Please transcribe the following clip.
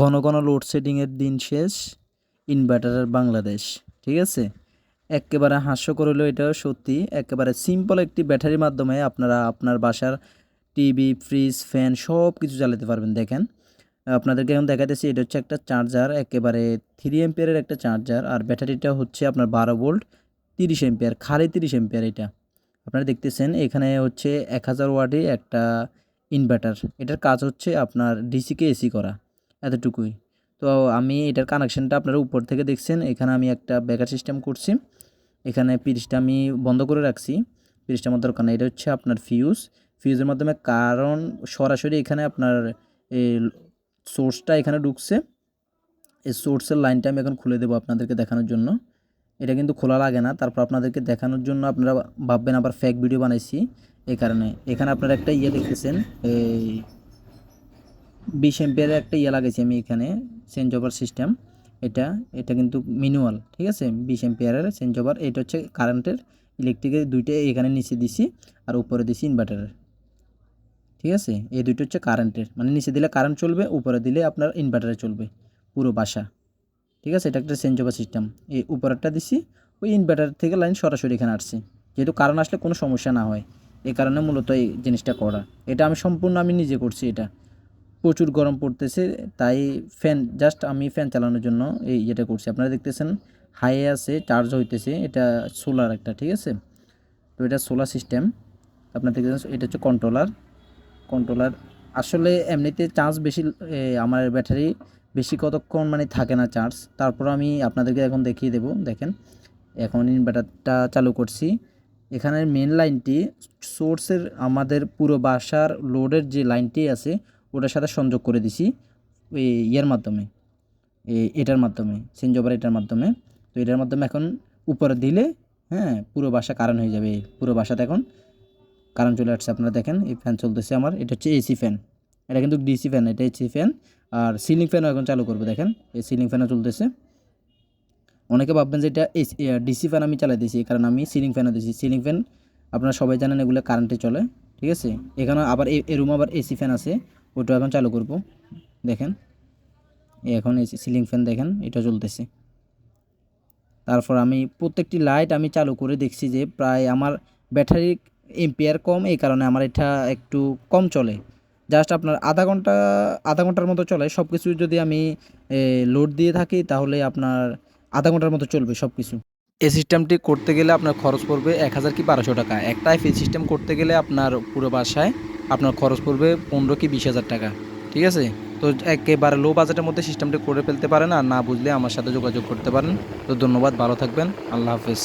ঘন ঘন লোডশেডিংয়ের দিন শেষ ইনভার্টারের বাংলাদেশ, ঠিক আছে? একেবারে হাস্যকর হলেও এটাও সত্যি, একেবারে সিম্পল একটি ব্যাটারির মাধ্যমে আপনারা আপনার বাসার টিভি ফ্রিজ ফ্যান সব কিছু চালাতে পারবেন। দেখেন, আপনাদেরকে এখন দেখাতেছি এটা হচ্ছে একটা চার্জার একেবারে থ্রি এম্পিয়ারের একটা চার্জার আর ব্যাটারিটা হচ্ছে আপনার বারো ভোল্ট তিরিশ এম্পিয়ার খালি তিরিশ এম্পিয়ার এটা। আপনারা দেখতেছেন, এখানে হচ্ছে এক হাজার ওয়ার্ডে একটা ইনভার্টার এটার কাজ হচ্ছে আপনার ডিসিকে এসি করা। এতটুকুই। তো আমি এটার কানেকশানটা আপনারা উপর থেকে দেখছেন। এখানে আমি একটা ব্যাকার সিস্টেম করছি। এখানে পিরিচটা আমি বন্ধ করে রাখছি। পিরিচটা আমার দরকার নেই। এটা হচ্ছে আপনার ফিউজ ফিউজের মাধ্যমে কারণ সরাসরি এখানে আপনার সোর্সটা এখানে ঢুকছে। এই সোর্সের লাইনটা আমি এখন খুলে দেবো আপনাদেরকে দেখানোর জন্য। এটা কিন্তু খোলা লাগে না। তারপর আপনাদেরকে দেখানোর জন্য আপনারা ভাববেন আবার ফেক ভিডিও বানাইছি। এই কারণে। এখানে আপনারা একটা ইয়ে দেখতেছেন। এই বিশ এম্পিয়ারের একটা ইয়ে লাগাইছি আমি এখানে চেঞ্জ ওভার সিস্টেম এটা এটা কিন্তু মিনুয়াল ঠিক আছে? বিশ এম্পিয়ারের চেঞ্জ ওভার এটা হচ্ছে কারেন্টের ইলেকট্রিকের দুইটা এখানে নিচে দিছি আর উপরে দিছি ইনভার্টারের ঠিক আছে? এই দুইটা হচ্ছে কারেন্টের মানে নিচে দিলে কারেন্ট চলবে, উপরে দিলে আপনার ইনভার্টারে চলবে, পুরো বাসা। ঠিক আছে? এটা একটা চেঞ্জ ওভার সিস্টেম এই উপরেরটা দিছি, ওই ইনভার্টার থেকে লাইন সরাসরি এখানে আসছে। যেহেতু কারণ আসলে কোনো সমস্যা না হয় এই কারণে মূলত এই জিনিসটা করা। এটা আমি সম্পূর্ণ আমি নিজে করছি এটা। প্রচুর গরম পড়তেছে, তাই ফ্যান জাস্ট আমি ফ্যান চালানোর জন্য এই ইয়েটা করছি। আপনারা দেখতেছেন হাই আছে চার্জ হইতেছে, এটা সোলার একটা, ঠিক আছে? তো এটা সোলার সিস্টেম আপনার দেখতেছেন, এটা হচ্ছে কন্ট্রোলার কন্ট্রোলার আসলে এমনিতে চার্জ বেশি আমার ব্যাটারি বেশি কতক্ষণ মানে থাকে না চার্জ তারপর আমি আপনাদেরকে এখন দেখিয়ে দেবো, দেখেন। এখন ইনভার্টারটা চালু করছি। এখানে মেন লাইনটি সোর্সের আমাদের পুরো বাসার লোডের যে লাইনটি আছে ওটার সাথে সংযোগ করে দিছি ইয়ের মাধ্যমে এটার মাধ্যমে চেঞ্জ ওভার এটার মাধ্যমে। তো এটার মাধ্যমে এখন উপরে দিলে হ্যাঁ পুরো বাসা কারেন্ট হয়ে যাবে, পুরো বাসাতে এখন কারেন্ট চলে আসছে। আপনারা দেখেন, এই ফ্যান চলতেছে আমার, এটা হচ্ছে এসি ফ্যান এটা কিন্তু ডিসি ফ্যান এটা এসি ফ্যান আর সিলিং ফ্যানও এখন চালু করব, দেখেন, এই সিলিং ফ্যানও চলতেছে। অনেকে ভাববেন যে এটা এসি ডিসি ফ্যান আমি চালাই দিয়েছি কারণ আমি সিলিং ফ্যানও দিয়েছি সিলিং ফ্যান আপনারা সবাই জানেন এগুলো কারেন্টে চলে, ঠিক আছে? এখানে আবার এ রুম আবার এসি ফ্যান আছে। ওটা এখন চালু করব। দেখেন এখন এসি সিলিং ফ্যান দেখেন, এটা চলতেছে তারপর আমি প্রত্যেকটি লাইট আমি চালু করে দেখছি যে প্রায় আমার ব্যাটারি এম্পিয়ার কম, এই কারণে আমার এটা একটু কম চলে। জাস্ট আপনার আধা ঘণ্টা, আধা ঘণ্টার মতো চলে। সব কিছু যদি আমি লোড দিয়ে থাকি, তাহলে আপনার আধা ঘণ্টার মতো চলবে সব কিছু এই সিস্টেমটি করতে গেলে আপনার খরচ পড়বে এক হাজার কি বারোশো টাকা। একটা এফ সিস্টেম করতে গেলে আপনার পুরো বাসায় আপনার খরচ পড়বে পনেরো কি বিশ হাজার টাকা, ঠিক আছে? তো একেবারে লো বাজেটের মধ্যে সিস্টেমটি করে ফেলতে পারেন আর না বুঝলে আমার সাথে যোগাযোগ করতে পারেন। তো ধন্যবাদ, ভালো থাকবেন, আল্লাহ হাফেজ।